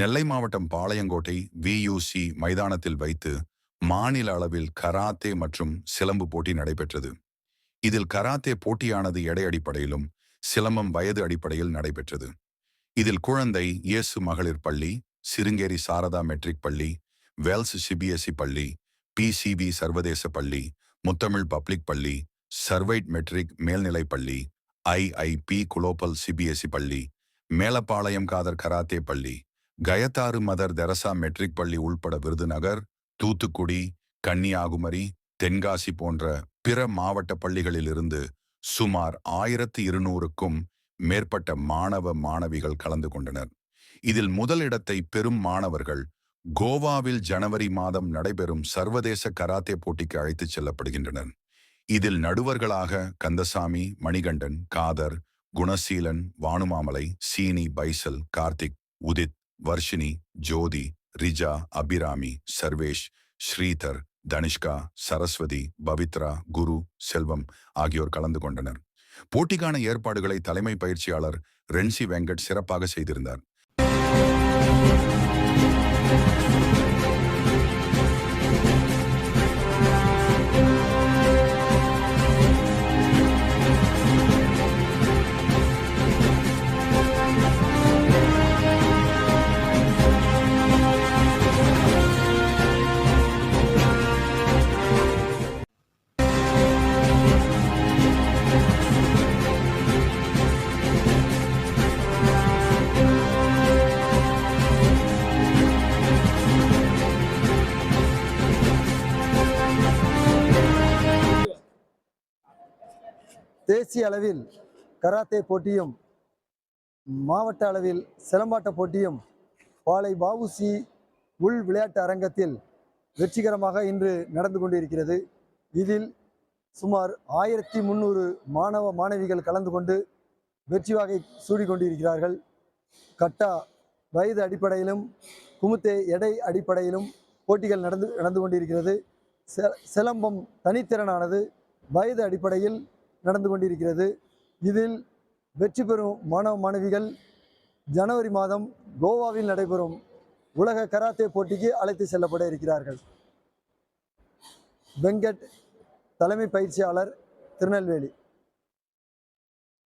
நெல்லை மாவட்டம் பாளையங்கோட்டை வியூசி மைதானத்தில் வைத்து மாநில அளவில் கராத்தே மற்றும் சிலம்பு போட்டி நடைபெற்றது. இதில் கராத்தே போட்டியானது எடை அடிப்படையிலும் சிலம்பம் வயது அடிப்படையில் நடைபெற்றது. இதில் குழந்தை இயேசு மகளிர் பள்ளி சிருங்கேரி சாரதா மெட்ரிக் பள்ளி வெல்ஸ் சிபிஎஸ்இ பள்ளி பிசிபி சர்வதேச பள்ளி முத்தமிழ் பப்ளிக் பள்ளி சர்வைட் மெட்ரிக் மேல்நிலைப் பள்ளி ஐஐபி குலோபல் சிபிஎஸ்இ பள்ளி மேலப்பாளையம் காதர் கராத்தே பள்ளி கயத்தாறு மதர் தெரசா மெட்ரிக் பள்ளி உள்பட விருதுநகர் தூத்துக்குடி கன்னியாகுமரி தென்காசி போன்ற பிற மாவட்ட பள்ளிகளிலிருந்து சுமார் ஆயிரத்து இருநூறுக்கும் மேற்பட்ட மாணவ மாணவிகள் கலந்து கொண்டனர். இதில் முதலிடத்தை பெறும் மாணவர்கள் கோவாவில் ஜனவரி மாதம் நடைபெறும் சர்வதேச கராத்தே போட்டிக்கு அழைத்துச் செல்லப்படுகின்றனர். இதில் நடுவர்களாக கந்தசாமி மணிகண்டன் காதர் குணசீலன் வானுமாமலை சீனி பைசல் கார்த்திக் உதித் வர்ஷினி ஜோதி ரிஜா அபிராமி சர்வேஷ் ஸ்ரீதர் தனிஷ்கா சரஸ்வதி பவித்ரா குரு செல்வம் ஆகியோர் கலந்து கொண்டனர். போட்டிக்கான ஏற்பாடுகளை தலைமை பயிற்சியாளர் ரென்சி வெங்கட் சிறப்பாக செய்திருந்தார். தேசிய அளவில் கராத்தே போட்டியும் மாவட்ட அளவில் சிலம்பாட்ட போட்டியும் பாலை பாவுசி உள் விளையாட்டு அரங்கத்தில் வெற்றிகரமாக இன்று நடந்து கொண்டிருக்கிறது. இதில் சுமார் ஆயிரத்தி முந்நூறு மாணவ மாணவிகள் கலந்து கொண்டு வெற்றி வாகை சூடிக்கொண்டிருக்கிறார்கள் கட்டா வயது அடிப்படையிலும் குமுத்தே எடை அடிப்படையிலும் போட்டிகள் நடந்து நடந்து கொண்டிருக்கிறது. செ- சிலம்பம் தனித்திறனானது. வயது அடிப்படையில் நடந்து கொண்டிருக்கிறது. இதில் வெற்றி பெறும் மாணவ மாணவிகள் ஜனவரி மாதம் கோவாவில் நடைபெறும் உலக கராத்தே போட்டிக்கு அழைத்து செல்லப்பட இருக்கிறார்கள். வெங்கட் தலைமை பயிற்சியாளர் திருநெல்வேலி.